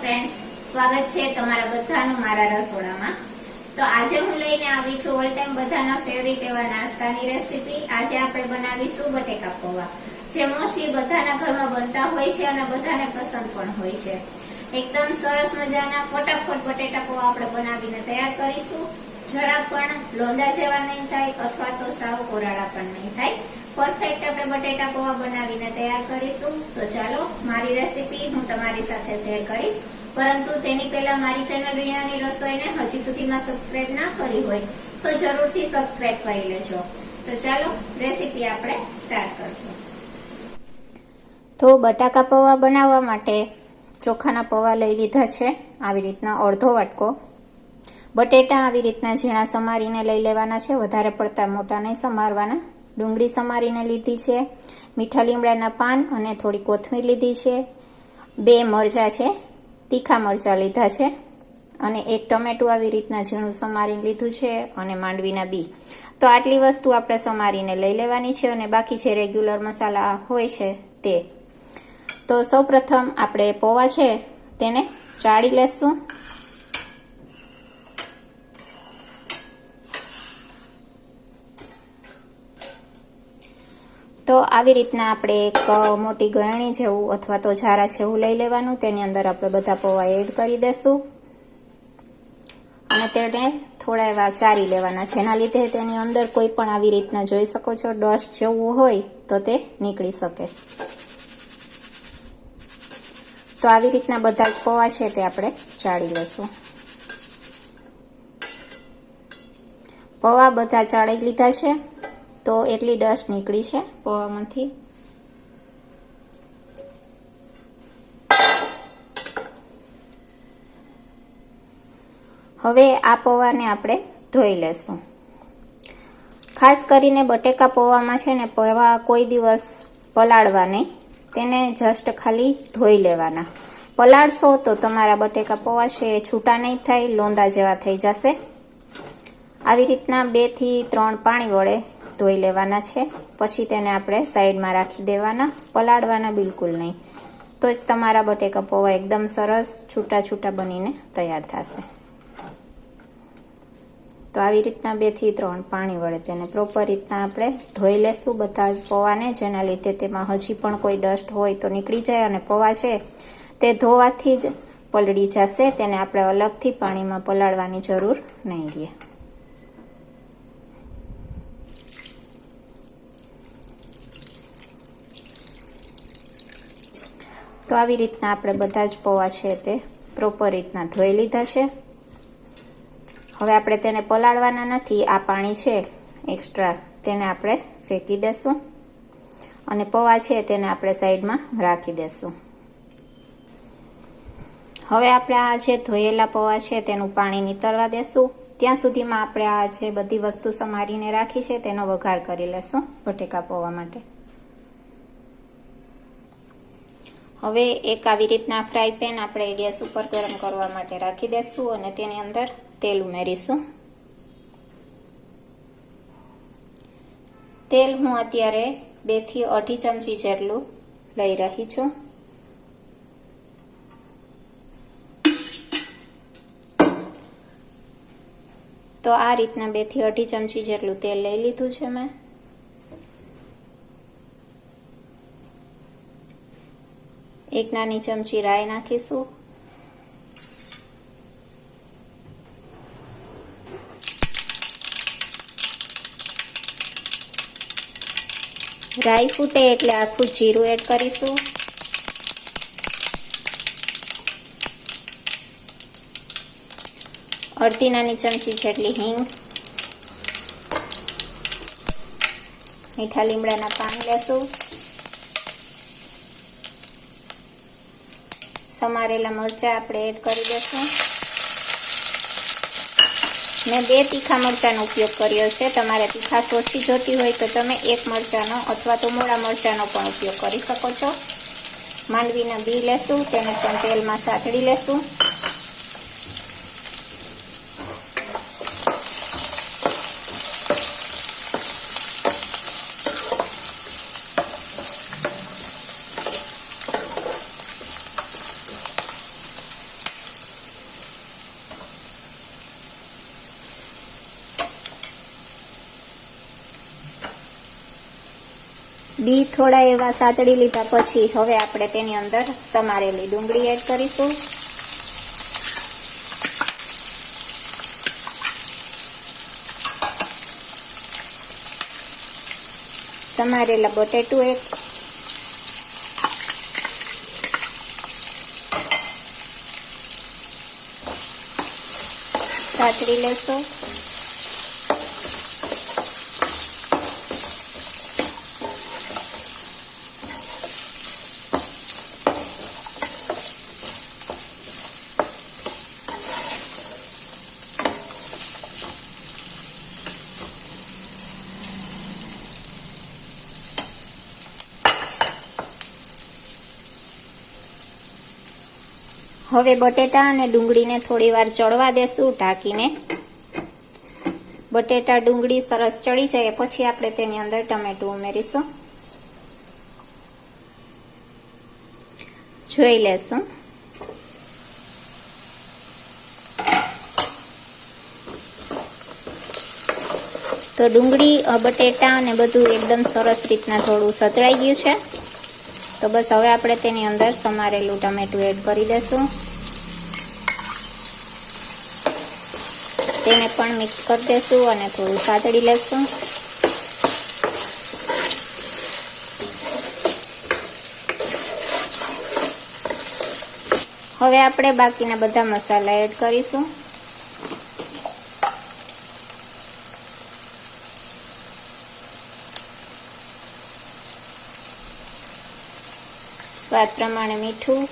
Friends સ્વાગત છે તમારા બધાનું મારા રસોડામાં. તો આજે હું લઈને આવી છું ઓલ ટાઈમ બધાના ફેવરિટ એવા નાસ્તાની રેસીપી આજે આપણે બનાવીશું બટેકા પૌવા. જે મોસ્ટલી બધાના ઘરમાં બનતા હોય છે અને બધાને પસંદ પણ હોય છે. એકદમ સરસ મજાના ફટાફટ બટેટા પૌવા આપણે બનાવીને તૈયાર કરીશું. જરા પણ લોંદા જેવા નહીં થાય અથવા તો સાવ કોરાળા પણ નહીં થાય. પરફેક્ટ આપણે બટેટા પૌવા બનાવીને તૈયાર કરીશું. તો ચાલો, મારી રેસીપી હું તમારી સાથે શેર કરીશ. પરંતુ તેની પહેલા મારી ચેનલ રીણાની રસોઈને હજી સુધીમાં સબસ્ક્રાઇબ ના કરી હોય, તો જરૂરથી સબસ્ક્રાઇબ કરી લેજો. તો ચાલો રેસીપી આપણે સ્ટાર્ટ કરશું. તો બટાકા પૌવા બનાવવા માટે ચોખાના પૌવા લઈ લીધા છે. આવી રીતના અડધો વાટકો. બટેટા આવી રીતના ઝીણા સમારીને લઈ લેવાના છે. વધારે પડતા મોટા નહીં સમારવાના. ડુંગળી સમારીને લીધી છે, મીઠા લીમડાના પાન અને થોડી કોથમીર લીધી છે. બે મરચાં છે, તીખા મરચાં લીધા છે અને એક ટમેટું આવી રીતના ઝીણું સમારીને લીધું છે અને માંડવીના બી. તો આટલી વસ્તુ આપણે સમારીને લઈ લેવાની છે અને બાકી જે રેગ્યુલર મસાલા હોય છે તે. તો સૌપ્રથમ આપણે પૌવા છે, તેને ચાળી લેશું. તો આવી રીતના આપણે એક મોટી ગળણી જેવું અથવા તો ઝારા જેવું લઈ લેવાનું. તેની અંદર આપણે બધા પૌવા એડ કરી દેશું. અને તેને થોડા એવા ચારી લેવાના. એના લીધે તેની અંદર કોઈ પણ આવી રીતના જોઈ શકો છો, ડસ્ટ જેવું હોય તો તે નીકળી શકે. તો આવી રીતના બધા જ પૌવા છે તે આપણે ચાળી લેશું. પૌવા બધા ચાળી લીધા છે. તો એટલી ડસ્ટ નીકળી છે પૌવામાંથી. હવે આ પૌવાને આપણે ધોઈ લેશું. ખાસ કરીને બટેકા પૌવામાં છે ને પૌવા કોઈ દિવસ પલાળવા નહીં. તેને જસ્ટ ખાલી ધોઈ લેવાના. પલાળશો તો તમારા બટેકા પૌવા છે એ છૂટા નહીં થાય, લોંદા જેવા થઈ જશે. આવી રીતના બેથી ત્રણ પાણી વડે ધોઈ લેવાના છે. પછી તેને આપણે સાઈડમાં રાખી દેવાના. પલાળવાના બિલકુલ નહીં. તો જ તમારા બટેકા પૌવા એકદમ સરસ છૂટા છૂટા બનીને તૈયાર થશે. તો આવી રીતના બેથી ત્રણ પાણી વડે તેને. પ્રોપર રીતના આપણે ધોઈ લેશું બધા જ પૌવાને, જેના લીધે તેમાં હજી પણ કોઈ ડસ્ટ હોય તો નીકળી જાય અને પૌવા છે તે ધોવાથી જ પલળી જશે. તેને આપણે અલગથી પાણીમાં પલાળવાની જરૂર નહીં રહે. તો આવી રીતના આપણે બધા જ પૌવા છે તે પ્રોપર રીતના ધોઈ લીધા છે. હવે આપણે તેને પલાળવાના નથી, આ પાણી છે એક્સ્ટ્રા તેને આપણે ફેંકી દેશું અને પૌવા છે તેને આપણે સાઈડમાં રાખી દેશું. હવે આપણે આ જે ધોયેલા પૌવા છે તેનું પાણી નીતરવા દેશું. ત્યાં સુધીમાં આપણે આ જે બધી વસ્તુ સમારીને રાખી છે તેનો વઘાર કરી લેશું, બટેકા પૌવા માટે. હવે એક આવી રીતના ફ્રાય પેન આપણે ગેસ ઉપર ગરમ કરવા માટે રાખી દેશું અને તેની અંદર તેલ ઉમેરીશું. તેલ હું અત્યારે બેથી અઢી ચમચી જેટલું લઈ રહી છું. તો આ રીતના બેથી અઢી ચમચી જેટલું તેલ લઈ લીધું છે મેં. એક નાની ચમચી રાઈ નાખીશું. રાઈ ફૂટે એટલે આખું જીરું એડ કરીશું. અડધી નાની ચમચી જેટલી હિંગ. મીઠા લીમડાના પાન લેશું. સમારેલા મરચાં આપણે એડ કરી દઈશું. મેં બે તીખા મરચાંનો ઉપયોગ કર્યો છે. તમારે તીખાશ ઓછી જોતી હોય તો તમે એક મરચાંનો અથવા તો મોડા મરચાંનો પણ ઉપયોગ કરી શકો છો. માંડવીના બી લેશું, તેને પણ તેલમાં સાથળી લેશું. બી થોડા એવા સાતડી લીધા પછી હવે આપણે તેની અંદર સમારેલી ડુંગળી એડ કરીશું. સમારેલા બટેટું એક. સાતરી લેશો. હવે બટેટા અને ડુંગળીને થોડી વાર ચડવા દેશું ઢાંકીને. બટેટા, ડુંગળી સરસ ચડી જાય, પછી આપણે તેની અંદર ટમેટું ઉમેરીશું. જોઈ લેશું. તો ડુંગળી બટેટા અને બધું એકદમ સરસ રીતના થોડું સતળાઈ ગયું છે. તો બસ હવે આપણે તેની અંદર સમારેલું ટમેટું એડ કરી દેશું. તેને પણ મિક્સ કરી દેશું અને થોડું સાતડી લેશું. હવે આપણે બાકીના બધા મસાલા એડ કરીશું. સ્વાદ પ્રમાણે મીઠું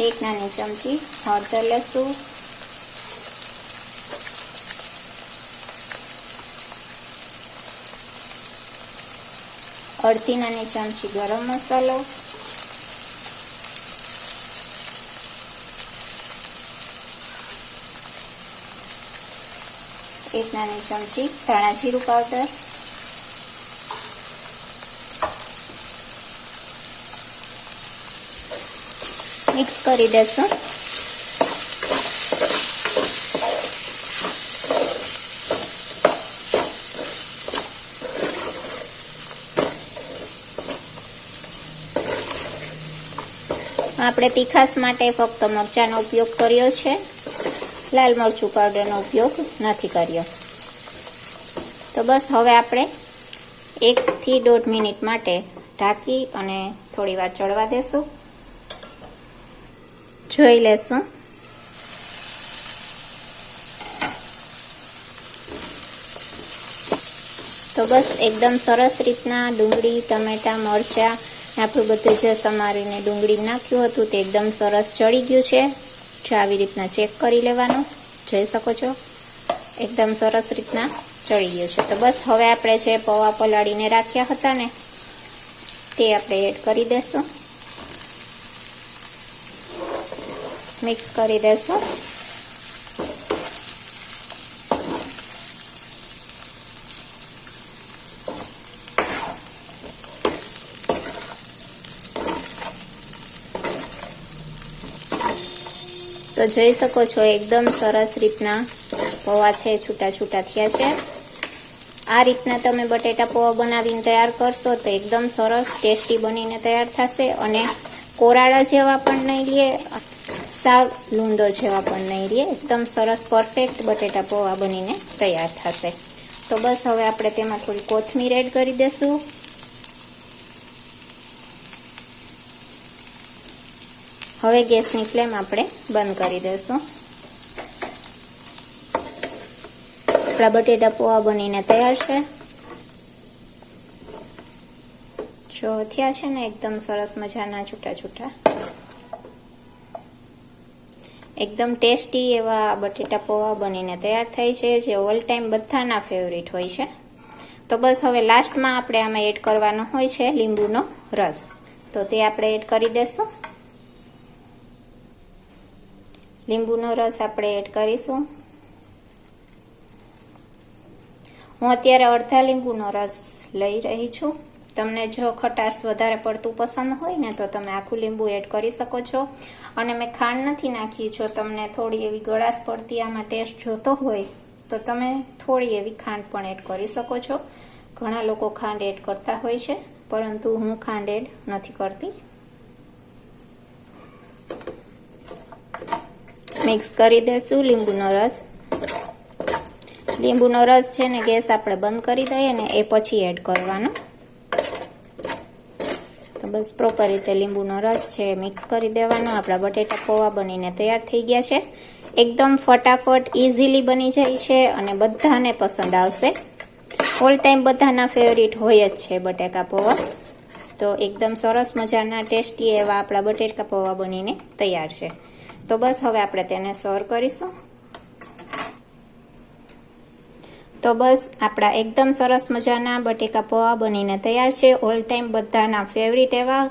એક નાની ચમચી, હળદર લેશું અડધી નાની ચમચી ગરમ મસાલો, એક નાની ચમચી ધાણા જીરું પાવડર મિક્સ કરી દેશું. આપણે તીખાસ માટે ફક્ત મરચાંનો ઉપયોગ કર્યો છે. લાલ મરચું પાવડરનો ઉપયોગ નથી કર્યો. તો બસ હવે આપણે એકથી દોઢ મિનિટ માટે ઢાંકી અને થોડી વાર ચડવા દેશું. જોઈ લેશું. તો બસ એકદમ સરસ રીતના ડુંગળી, ટમેટા, મરચાં, આપણું બધું જે સમારીને ડુંગળી નાખ્યું હતું તે એકદમ સરસ ચડી ગયું છે. જો આવી રીતના ચેક કરી લેવાનું. જોઈ શકો છો? એકદમ સરસ રીતના ચડી ગયું છે. તો બસ હવે આપણે જે પૌવા પલાળીને રાખ્યા હતા ને, તે આપણે એડ કરી દેશું. મિક્સ કરી દેશું. તો જોઈ શકો છો, એકદમ સરસ રીતના પૌવા છે, છૂટા છૂટા થયા છે. આ રીતના તમે બટેટા પૌવા બનાવીને તૈયાર કરશો તો એકદમ સરસ, ટેસ્ટી બનીને તૈયાર થશે અને કોરાળા જેવા પણ નહીં લે સાવ લૂંદો જેવા પણ નહીં રહે. એકદમ સરસ પરફેક્ટ બટેટા પૌવા બનીને તૈયાર થશે. તો બસ હવે આપણે તેમાં થોડી કોથમીર એડ કરી દઈશું હવે ગેસની ફ્લેમ આપણે બંધ કરી દઈશું આપણા બટેટા પૌવા બનીને તૈયાર છે. જો થયા છે ને, એકદમ સરસ મજાના છૂટા છૂટા. એકદમ ટેસ્ટી એવા બટેટા પૌવા બનીને તૈયાર થાય છે, જે ઓલ ટાઈમ બધાના ફેવરિટ હોય છે. તો બસ હવે લાસ્ટમાં આપણે આમાં એડ કરવાનો હોય છે લીંબુનો રસ. તો તે આપણે એડ કરી દેશું. લીંબુનો રસ આપણે એડ કરીશું. હું અત્યારે અડધા લીંબુનો રસ લઈ રહી છું. તમને જો ખટાશ વધારે પડતું પસંદ હોય ને તો તમે આખું લીંબુ એડ કરી શકો છો. અને મેં ખાંડ નથી નાખી, જો તમને થોડી એવી ગળાશ પડતી આમાં ટેસ્ટ જોતો હોય, તો તમે થોડી એવી ખાંડ પણ એડ કરી શકો છો. ઘણા લોકો ખાંડ એડ કરતા હોય છે, પરંતુ હું ખાંડ એડ નથી કરતી. મિક્સ કરી દેશું લીંબુનો રસ. લીંબુનો રસ છે ને ગેસ આપણે બંધ કરી દઈએ ને એ પછી એડ કરવાનો. બસ પ્રોપર રીતે લીંબુનો રસ છે મિક્સ કરી દેવાનો. આપણા બટેટા પૌવા બનીને તૈયાર થઈ ગયા છે. એકદમ ફટાફટ ઇઝીલી બની જાય છે અને બધાને પસંદ આવશે. ઓલ ટાઈમ બધાના ફેવરિટ હોય જ છે બટેકા પૌવા. તો એકદમ સરસ મજાના, ટેસ્ટી એવા આપણા બટેકા પૌવા બનીને તૈયાર છે. તો બસ હવે આપણે તેને સર્વ કરીશું. તો બસ, આપણા એકદમ સરસ મજાના બટેકા પૌવા બનીને તૈયાર છે. ઓલ ટાઈમ બધાના ફેવરિટ એવા.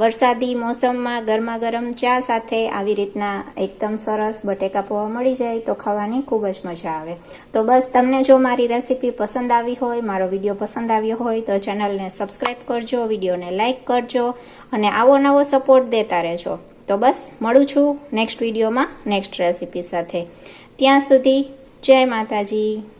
વરસાદી મોસમમાં ગરમા ગરમ ચા સાથે આવી રીતના એકદમ સરસ બટેકા પૌવા મળી જાય તો ખાવાની ખૂબ જ મજા આવે. તો બસ, તમને જો મારી રેસીપી પસંદ આવી હોય, મારો વીડિયો પસંદ આવ્યો હોય, તો ચેનલને સબસ્ક્રાઈબ કરજો, વિડીયોને લાઇક કરજો અને આવો નવો સપોર્ટ દેતા રહેજો. તો બસ, મળું છું નેક્સ્ટ વિડીયોમાં નેક્સ્ટ રેસીપી સાથે. ત્યાં સુધી જય માતાજી.